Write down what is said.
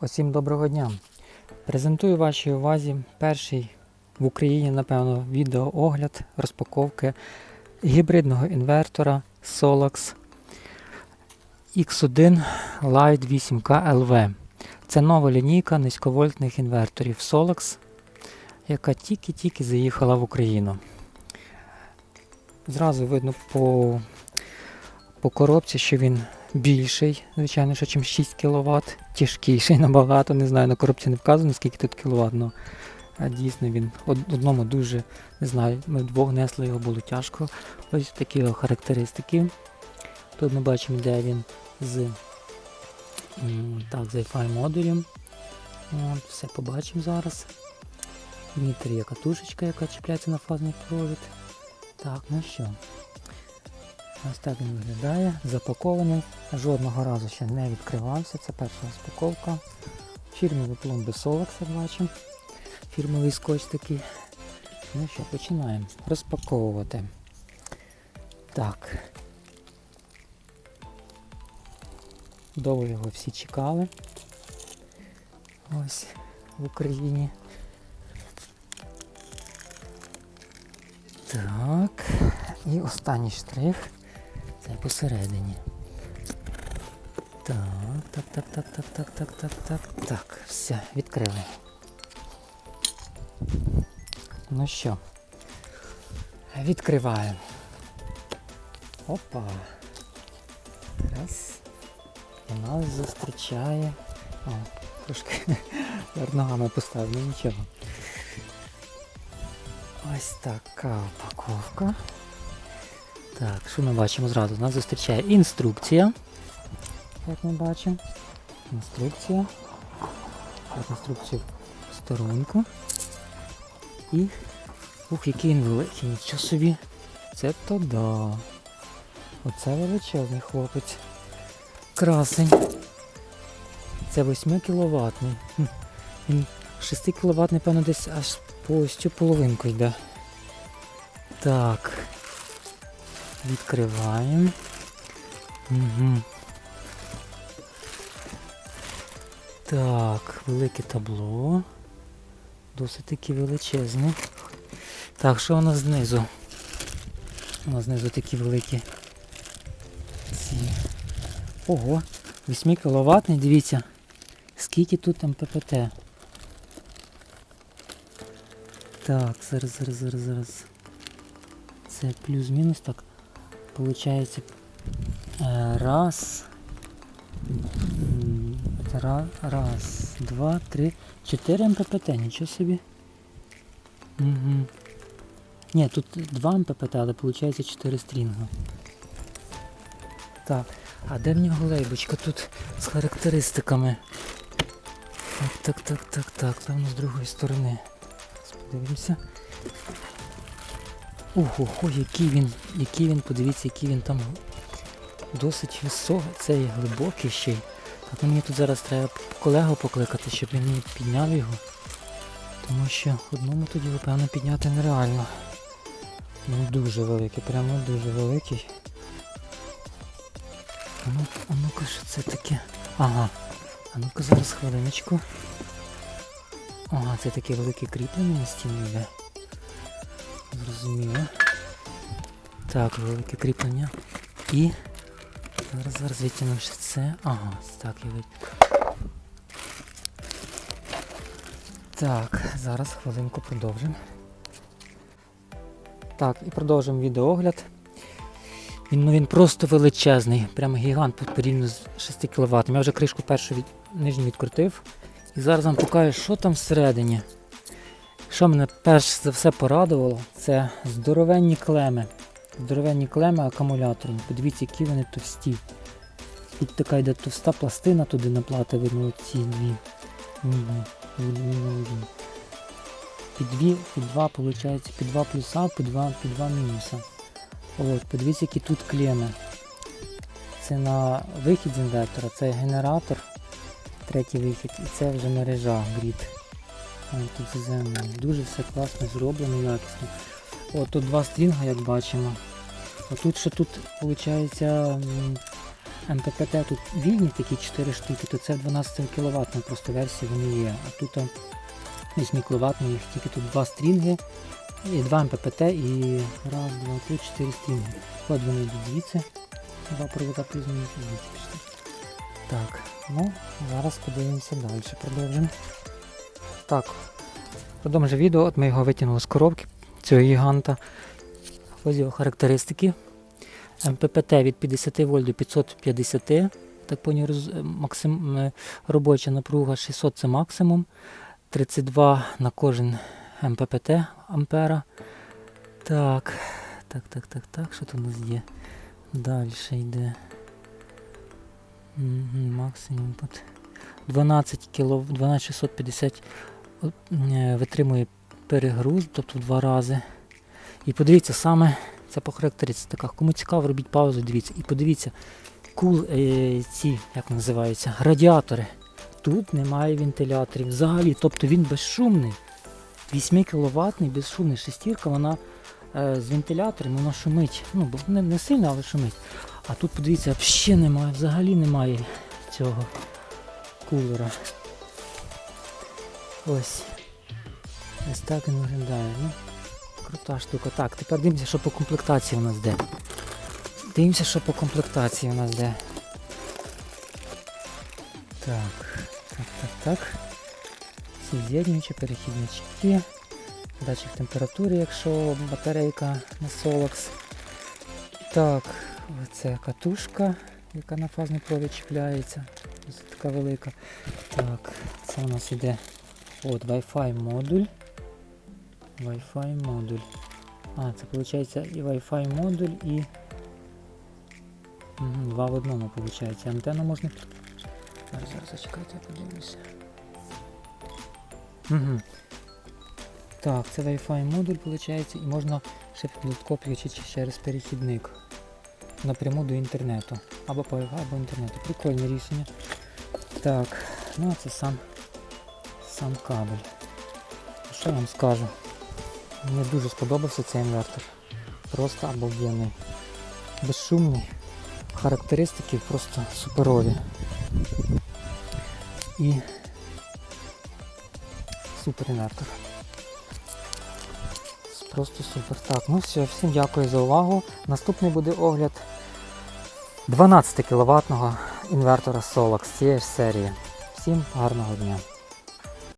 Усім доброго дня! Презентую вашій увазі перший в Україні, напевно, відеоогляд розпаковки гібридного інвертора Solax X1 Lite 8K LV. Це нова лінійка низьковольтних інверторів Solax, яка тільки-тільки заїхала в Україну. Зразу видно по, по коробці, що він більший, звичайно, що ніж 6 кВт, тяжкіший набагато, не знаю, на коробці не вказано, скільки тут кВт, але дійсно він од- одному дуже, не знаю, ми вдвох несли його було тяжко. Ось такі його характеристики. Тут ми бачимо, де він з так, Wi-Fi модулем. От, все побачимо зараз. Вітер є катушечка, яка чіпляється на фазний провід. Так, ну що. Ось так він виглядає, запакований. Жодного разу ще не відкривався. Це перша розпаковка. Фірмові пломби Solex, як бачимо. Фірмовий скотч такий. Ну що, починаємо розпаковувати. Так. Довго його всі чекали. Ось в Україні. Так. І останній штрих. Це посередині. Так, так, так, так, так, так, так, так, так, так. Все, відкрили. Ну що, відкриваємо. Опа. Раз. І нас зустрічає. О, трошки ногами поставив, ну нічого. Ось така упаковка. Так, що ми бачимо зразу? Нас зустрічає інструкція. Як ми бачимо. Інструкція. Так, інструкцію в сторонку. І. Ух, який він великий, нічого собі. Це то да. Оце величезний хлопець. Красень. Це 8 кіловатний. Він 6 кВт, напевно, десь аж по ось цю половинку йде. Так. Відкриваємо. Угу. Так, велике табло. Досить таки величезне. Так, що у нас знизу? У нас знизу такі великі. Ці. Ого, 8 кВт, дивіться. Скільки тут там ППТ. Так, зараз, зараз, зараз, зараз. Це плюс-мінус так. Получається е, раз. раз, два, три, чотири МППТ, нічого собі. Угу. Ні, тут 2 МППТ, але виходить 4 стрінга. Так, а де в нього лейбочка тут з характеристиками? Так, так, так, так, так, певно з другої сторони. Подивимося. Ого, який він, який він, подивіться, який він там досить високий, це є глибокий ще й. Так ну, мені тут зараз треба колегу покликати, щоб він мені підняв його. Тому що одному тоді, певно, підняти нереально. Він дуже великий, прямо дуже великий. А ну, а ну-ка, що це таке? Ага. А ну-ка зараз хвилиночку. Ага, це таке велике кріплення на стіні йде. Зрозуміло. Так, велике кріплення. І зараз зараз ще це. Ага, так я вит... Так, зараз хвилинку продовжимо. Так, і продовжимо відеоогляд. Він, ну, він просто величезний, прямо гігант порівняно з 6 кВт. Я вже кришку першу від... нижню відкрутив. І зараз вам покажу, що там всередині. Що мене перш за все порадувало, це здоровенні клеми. Здоровенні клеми акумуляторні. Подивіться, які вони товсті. Тут така йде товста пластина, туди наплати видно ці дві. Під дві, під два, виходить, під два плюса, під два, під два мінуса. От, подивіться, які тут клеми. Це на вихід з інвертора, це генератор, третій вихід, і це вже мережа грід. Ось. Дуже все класно зроблено, якісно. О, тут два стрінга, як бачимо. А тут ще тут, виходить, МППТ тут вільні такі 4 штуки, то це 12 кВт просто версії вони є. А тут 8 кВт, їх тільки тут два стрінги, і 2 МППТ і раз, два, три, чотири стрінги. От вони йдуть звідси. Два провода признаються звідси. Так, ну зараз подивимося далі. Продовжимо. Так, продовжуємо відео. От ми його витягнули з коробки цього гіганта. Ось його характеристики. МППТ від 50 вольт до 550. Так поняв, роз- максим, е, робоча напруга 600 це максимум. 32 на кожен МППТ ампера. Так, так, так, так, так. Що тут у нас є? Далі йде. Максимум тут. 12 кіло, 12650 от, е, витримує перегруз, тобто в два рази. І подивіться, саме це по характеристиках. Кому цікаво, робіть паузу, дивіться. І подивіться, кул е, ці, як називаються, радіатори. Тут немає вентиляторів взагалі, тобто він безшумний. 8 кВт безшумний шестірка, вона е, з вентилятором, вона шумить. Ну, не, не сильно, але шумить. А тут подивіться, взагалі немає, взагалі немає цього кулера. Ось. Ось так він виглядає. Ну, крута штука. Так, тепер дивимося, що по комплектації у нас де. Дивимося, що по комплектації у нас де. Так, так, так, так. Всі з'єднюючі, перехіднички. Датчик температури, якщо батарейка на Solax. Так, це катушка, яка на фазний провід чіпляється. Ось така велика. Так, це у нас іде от Wi-Fi модуль. Wi-Fi модуль. А, це виходить і Wi-Fi модуль, і. Два в одному виходить. Антенну можна. Зараз, зараз зачекайте, я. Угу. Так, це Wi-Fi модуль виходить, і можна ще додатково через перехідник напряму до інтернету. Або по або інтернету. Прикольне рішення. Так, ну а це сам, сам кабель. Що я вам скажу? Мені дуже сподобався цей інвертор. Просто обалденний. Безшумний. Характеристики просто суперові. І супер інвертор. Просто супер. Так, ну все, всім дякую за увагу. Наступний буде огляд 12 кВт інвертора Solax цієї ж серії. Всім гарного дня!